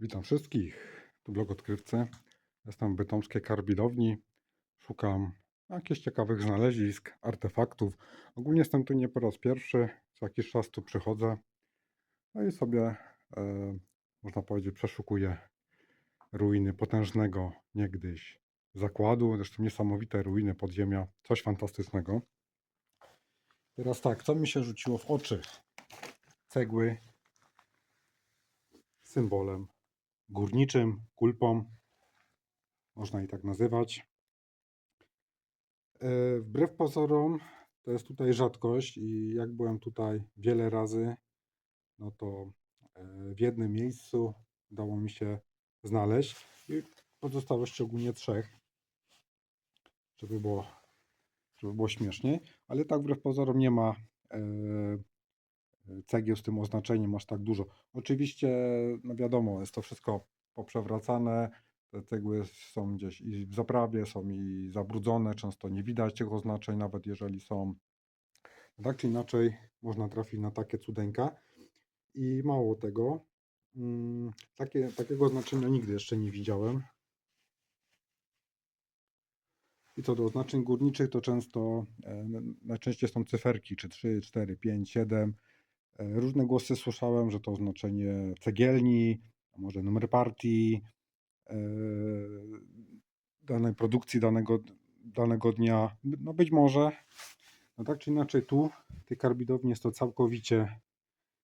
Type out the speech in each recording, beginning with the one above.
Witam wszystkich. Tu blog odkrywcy. Jestem w bytomskiej karbidowni. Szukam jakichś ciekawych znalezisk, artefaktów. Ogólnie jestem tu nie po raz pierwszy. Co jakiś czas tu przychodzę. No i sobie, e, można powiedzieć, przeszukuję ruiny potężnego niegdyś zakładu. Zresztą niesamowite ruiny podziemia. Coś fantastycznego. Teraz tak, co mi się rzuciło w oczy? Cegły symbolem górniczym, kulpą, można i tak nazywać. E, Wbrew pozorom, to jest tutaj rzadkość i jak byłem tutaj wiele razy, no to e, w jednym miejscu udało mi się znaleźć i pozostało szczególnie trzech, żeby było, żeby było śmieszniej, ale tak wbrew pozorom nie ma e, cegieł z tym oznaczeniem aż tak dużo. Oczywiście, no wiadomo, jest to wszystko poprzewracane. Te cegły są gdzieś i w zaprawie, są i zabrudzone, często nie widać tych oznaczeń, nawet jeżeli są. Tak czy inaczej, można trafić na takie cudeńka. I mało tego, mm, takie, takiego oznaczenia nigdy jeszcze nie widziałem. I co do oznaczeń górniczych, to często e, najczęściej są cyferki, czy 3, 4, 5, 7. Różne głosy słyszałem, że to oznaczenie cegielni, a może numer partii, e, danej produkcji danego, danego dnia. No być może. No tak czy inaczej, tu tej karbidowni jest to całkowicie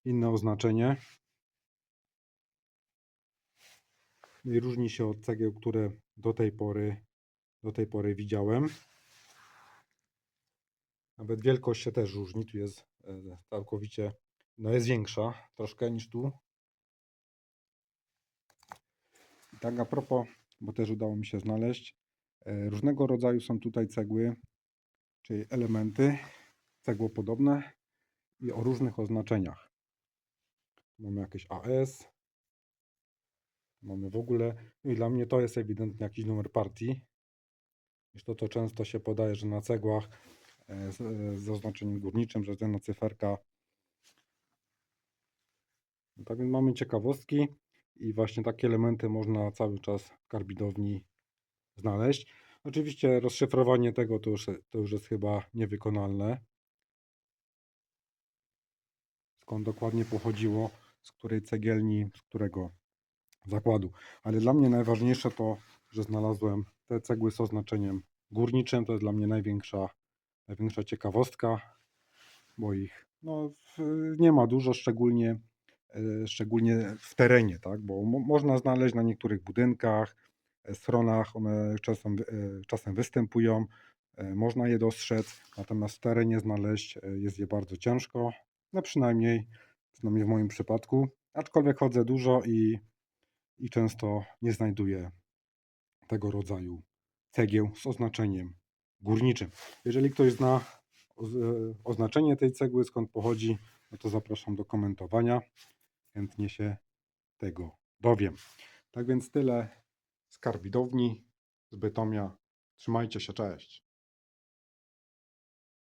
inne oznaczenie. No I różni się od cegieł, które do tej pory, do tej pory widziałem. Nawet wielkość się też różni. Tu jest e, całkowicie, no jest większa troszkę niż tu. I tak a propos, bo też udało mi się znaleźć, e, różnego rodzaju są tutaj cegły, czyli elementy cegłopodobne i o różnych oznaczeniach. Mamy jakieś AS, mamy w ogóle, no i dla mnie to jest ewidentnie jakiś numer partii. Iż to, to często się podaje, że na cegłach e, z, e, z oznaczeniem górniczym, że jedna cyferka. Tak więc mamy ciekawostki i właśnie takie elementy można cały czas w karbidowni znaleźć. Oczywiście rozszyfrowanie tego to już, to już jest chyba niewykonalne. Skąd dokładnie pochodziło, z której cegielni, z którego zakładu. Ale dla mnie najważniejsze to, że znalazłem te cegły z oznaczeniem górniczym. To jest dla mnie największa, największa ciekawostka, bo ich no, nie ma dużo, szczególnie, szczególnie w terenie, tak? bo mo- można znaleźć na niektórych budynkach, e, stronach, one czasem, e, czasem występują, e, można je dostrzec, natomiast w terenie znaleźć e, jest je bardzo ciężko, no przynajmniej, przynajmniej w moim przypadku, aczkolwiek chodzę dużo i, i często nie znajduję tego rodzaju cegieł z oznaczeniem górniczym. Jeżeli ktoś zna oz- oznaczenie tej cegły, skąd pochodzi, no to zapraszam do komentowania. Chętnie się tego dowiem. Tak więc tyle z karbidowni, z Bytomia. Trzymajcie się, cześć.